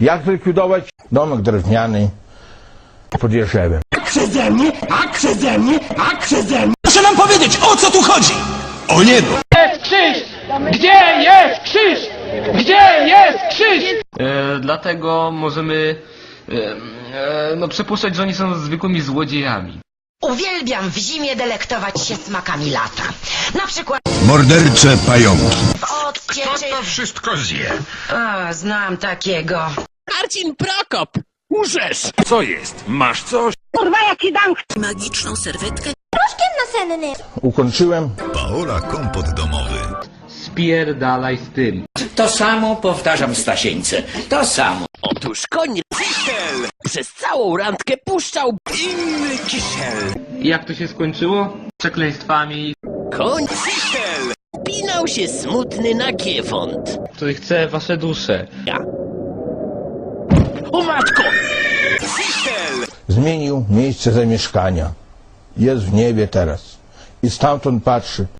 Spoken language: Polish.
Jak zlikwidować domek drewniany pod Jerzewem? Przeze mnie, a przeze mnie, a przeze mnie. Proszę nam powiedzieć, o co tu chodzi? O niebo! jest krzyż? Gdzie jest krzyż? Gdzie jest krzyż? E, dlatego możemy e, e, no, przypuszczać, że oni są zwykłymi złodziejami. Uwielbiam w zimie delektować się smakami lata. Na przykład Mordercze pająki. w odcieczy... To wszystko zje. A, znam takiego. Marcin Prokop! Urzesz! Co jest? Masz coś? magiczną serwetkę Ukończyłem Paola kompot domowy. Spierdalaj z tym. To samo powtarzam Stasieńce. To samo. Otóż koń Kisiel przez całą randkę puszczał inny kisiel. Jak to się skończyło? Przekleństwami, Koń Kisiel pinał się smutny na giewont. który chce wasze dusze. Ja. O matko! Zmienił miejsce zamieszkania. Jest w niebie teraz. I stamtąd patrzy